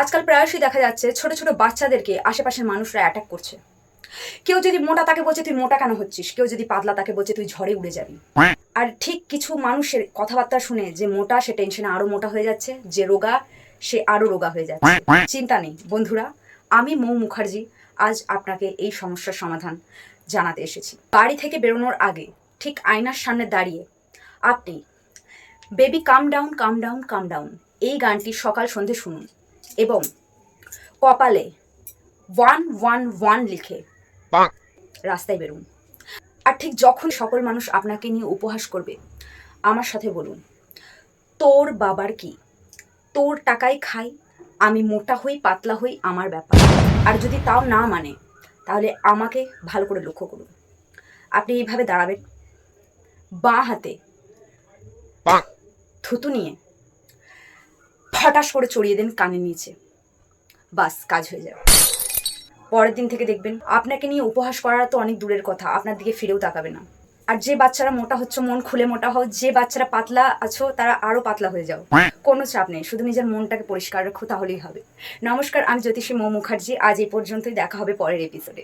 আজকাল প্রায়শই দেখা যাচ্ছে ছোট ছোট বাচ্চাদেরকে আশেপাশের মানুষরা অ্যাটাক করছে। কেউ যদি মোটা তাকে বলছে, তুই মোটা কেন হচ্ছিস? কেউ যদি পাতলা তাকে বলছে, তুই ঝড়ে উড়ে যাবি। আর ঠিক কিছু মানুষের কথাবার্তা শুনে যে মোটা, সে টেনশনে আরও মোটা হয়ে যাচ্ছে, যে রোগা, সে আরও রোগা হয়ে যাচ্ছে। চিন্তা নেই। বন্ধুরা, আমি মৌ মুখার্জি, আজ আপনাকে এই সমস্যার সমাধান জানাতে এসেছি। বাড়ি থেকে বেরোনোর আগে ঠিক আয়নার সামনে দাঁড়িয়ে আপনি baby calm down calm down calm down এই গানটি সকাল সন্ধে শুনুন। এবং কপালে ওয়ান ওয়ান ওয়ান লিখে রাস্তায় বেরুন। আর ঠিক যখন সকল মানুষ আপনাকে নিয়ে উপহাস করবে আমার সাথে বলুন তোর বাবার কি? তোর টাকায় খাই আমি মোটা হই পাতলা হই আমার ব্যাপার। আর যদি তাও না মানে তাহলে আমাকে ভালো করে লক্ষ্য করুন। আপনি এইভাবে দাঁড়াবেন। বাঁ হাতে থুতু নিয়ে ফটাস করে চড়িয়ে দেন কানের নিচে। বাস কাজ হয়ে যাবে পরের দিন থেকে দেখবেন আপনাকে নিয়ে উপহাস করার তো অনেক দূরের কথা আপনার দিকে ফিরেও তাকাবে না। আর যে বাচ্চারা মোটা হচ্ছে মন খুলে মোটা হও যে বাচ্চারা পাতলা আছো তারা আরও পাতলা হয়ে যাও। কোনো চাপ নেই শুধু নিজের মনটাকে পরিষ্কার রাখো তাহলেই হবে। নমস্কার আমি জ্যোতিষী মৌ মুখার্জি আজ এই পর্যন্তই দেখা হবে পরের এপিসোডে